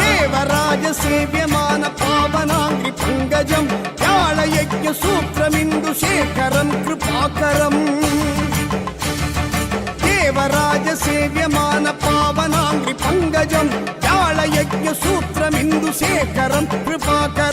దేవరాజ సేవ్యమాన పావనాంగ్రి పంగజం యాళయజ్ఞ సూత్రమిందు శేఖరం కృపాకరం தேவராஜ சேவியமான பாவனாங்கிரி பங்கஜம் ஜால யஜ்ய சூத்திரம் இந்து சேகரம் கிருபாகர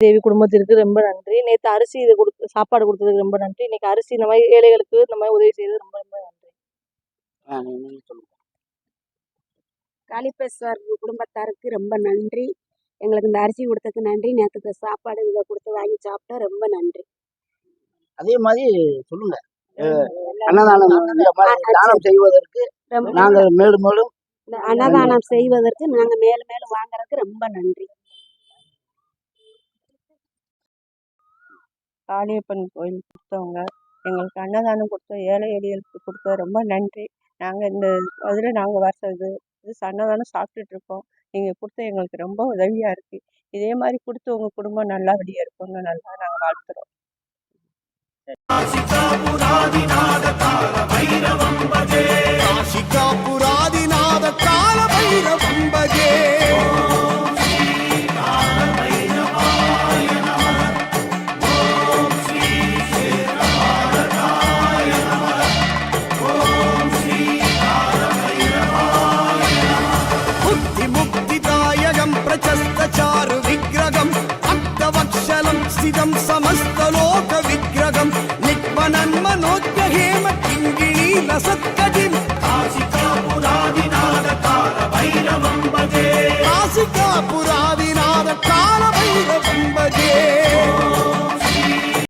தேவி குடும்பத்திற்கு ரொம்ப நன்றி. நேற்று அரிசி இதை கொடுத்து சாப்பாடு கொடுத்ததுக்கு ரொம்ப நன்றி. இன்னைக்கு அரிசி இந்த மாதிரி ஏழைகளுக்கு இந்த மாதிரி உதவி செய்தது ரொம்ப ரொம்ப நன்றி. காளிபேஸ்வர் குடும்பத்தாருக்கு ரொம்ப நன்றி. எங்களுக்கு இந்த அரிசி கொடுத்ததுக்கு நன்றி. நேற்று சாப்பாடு இதை கொடுத்து வாங்கி சாப்பிட்டா ரொம்ப நன்றி. அதே மாதிரி சொல்லுங்க. அன்னதானம் தானம் செய்வதற்கு நாங்கள் மேலும் மேலும் அன்னதானம் செய்வதற்கு நாங்க மேலும் மேலும் வாங்குறதுக்கு ரொம்ப நன்றி. காளியப்பன் கோயில் கொடுத்தவங்க எங்களுக்கு அன்னதானம் கொடுத்த ஏழை எளியலுக்கு கொடுத்த ரொம்ப நன்றி. நாங்கள் இந்த அதில் நாங்கள் வர்றது இது அன்னதானம் சாப்பிட்டுட்டு இருக்கோம். நீங்கள் கொடுத்த எங்களுக்கு ரொம்ப உதவியாக இருக்குது இதே மாதிரி கொடுத்து உங்கள் குடும்பம் நல்லபடியாக இருக்கும்னு நல்லா நாங்கள் வாழ்த்துறோம். ఇదం సమస్త లోక విగ్రహం నిక్మనన్ నిత్వనన్మనోద్యహేమ కింగిణీల సత్కజిం కాశికాపురాదినాథ కార భైరవం భజే. కాశికాపుర